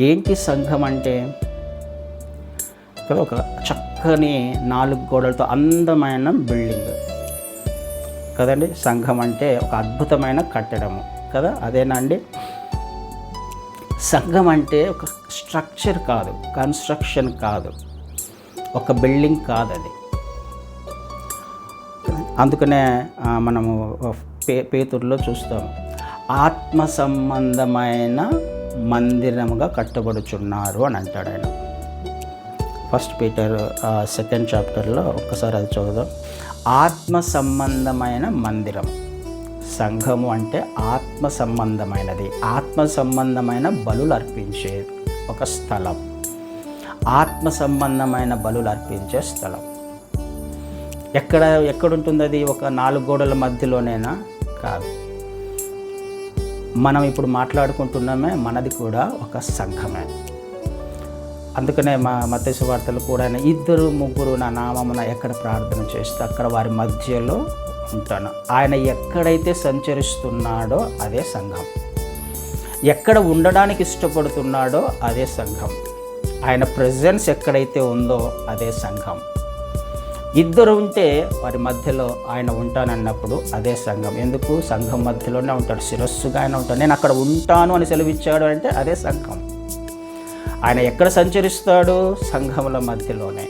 ఏంటి సంఘం అంటే? ఒక చక్కని నాలుగు గోడలతో అందమైన బిల్డింగ్. కదండి? సంఘం అంటే ఒక అద్భుతమైన కట్టడము. కదా? అదేనా అండి? సంఘం అంటే ఒక స్ట్రక్చర్ కాదు కన్స్ట్రక్షన్ కాదు. ఒక బిల్డింగ్ కాదు అది అందుకనే మనము పే పేతుర్లో చూస్తాం ఆత్మ సంబంధమైన మందిరముగా కట్టబడుచున్నారు అని అంటాడు ఆయన. ఫస్ట్ పీటర్ సెకండ్ చాప్టర్లో ఒక్కసారి అది చదువుదాం. ఆత్మ సంబంధమైన మందిరం. సంఘము అంటే ఆత్మ సంబంధమైనది. ఆత్మ సంబంధమైన బలులు అర్పించే ఒక స్థలం. ఆత్మ సంబంధమైన బలులు అర్పించే స్థలం. ఎక్కడ ఎక్కడుంటుంది అది? ఒక నాలుగు గోడల మధ్యలోనేనా? కాదు. మనం ఇప్పుడు మాట్లాడుకుంటున్నామే మనది కూడా ఒక సంఘమే. అందుకనే మా మత్స్య వార్తలు కూడా ఆయన ఇద్దరు ముగ్గురు నా నామమున ఎక్కడ ప్రార్థన చేస్తే అక్కడ వారి మధ్యలో ఉంటాను. ఆయన ఎక్కడైతే సంచరిస్తున్నాడో అదే సంఘం. ఎక్కడ ఉండడానికి ఇష్టపడుతున్నాడో అదే సంఘం. ఆయన ప్రజెన్స్ ఎక్కడైతే ఉందో అదే సంఘం. ఇద్దరు ఉంటే వారి మధ్యలో ఆయన ఉంటానన్నప్పుడు అదే సంఘం. ఎందుకు? సంఘం మధ్యలోనే ఉంటాడు. శిరస్సుగా ఆయన ఉంటాడు. నేను అక్కడ ఉంటాను అని సెలవిచ్చాడు అంటే అదే సంఘం. ఆయన ఎక్కడ సంచరిస్తాడు? సంఘముల మధ్యలోనే.